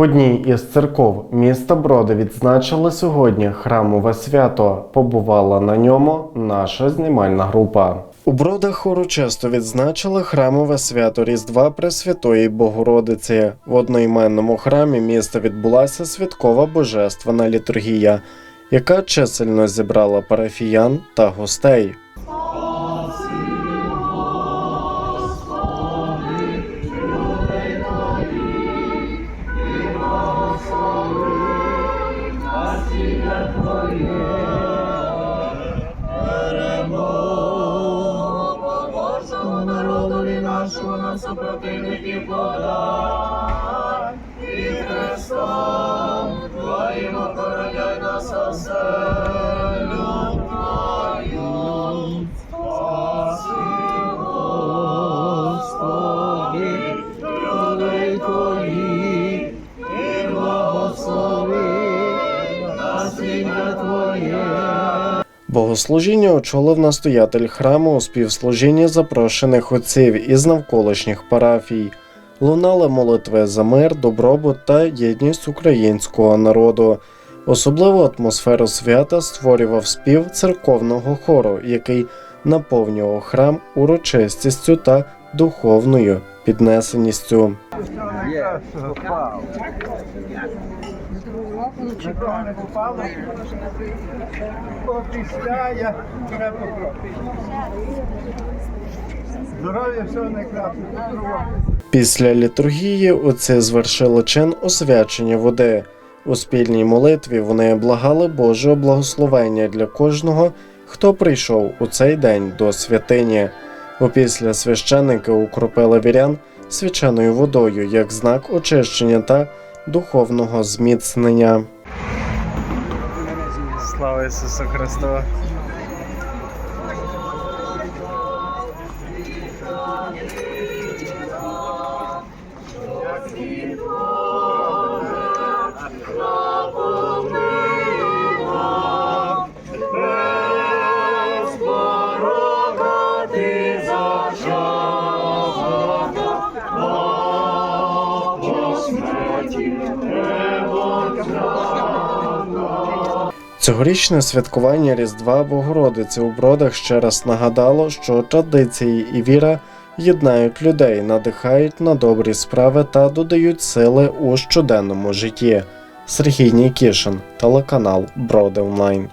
Одній із церков міста Броди відзначили сьогодні храмове свято. Побувала на ньому наша знімальна група. У Бродах урочисто відзначили храмове свято Різдва Пресвятої Богородиці. В одноіменному храмі міста відбулася святкова божественна літургія, яка чисельно зібрала парафіян та гостей. Народові нашого на супротивників подай. І Христом Твоїм охороняй нас оселю Твою. Спаси, Господи, людей Твої, і благослови наслідя Твоє. Богослужіння очолив настоятель храму у співслужінні запрошених отців із навколишніх парафій. Лунали молитви за мир, добробут та єдність українського народу. Особливу атмосферу свята створював спів церковного хору, який наповнював храм урочистістю та духовною піднесеністю. Є, не попало. Попісляє, треба попробувати. Здоров'я, всього. Після літургії отці звершили чин освячення води. У спільній молитві вони благали Божого благословення для кожного, хто прийшов у цей день до святині. Опісля священники укропили вірян свяченою водою як знак очищення та духовного зміцнення. Слава Ісусу Христу! Цьогорічне святкування Різдва Богородиці у Бродах ще раз нагадало, що традиції і віра єднають людей, надихають на добрі справи та додають сили у щоденному житті. Сергій Нікішин, телеканал Броди Онлайн.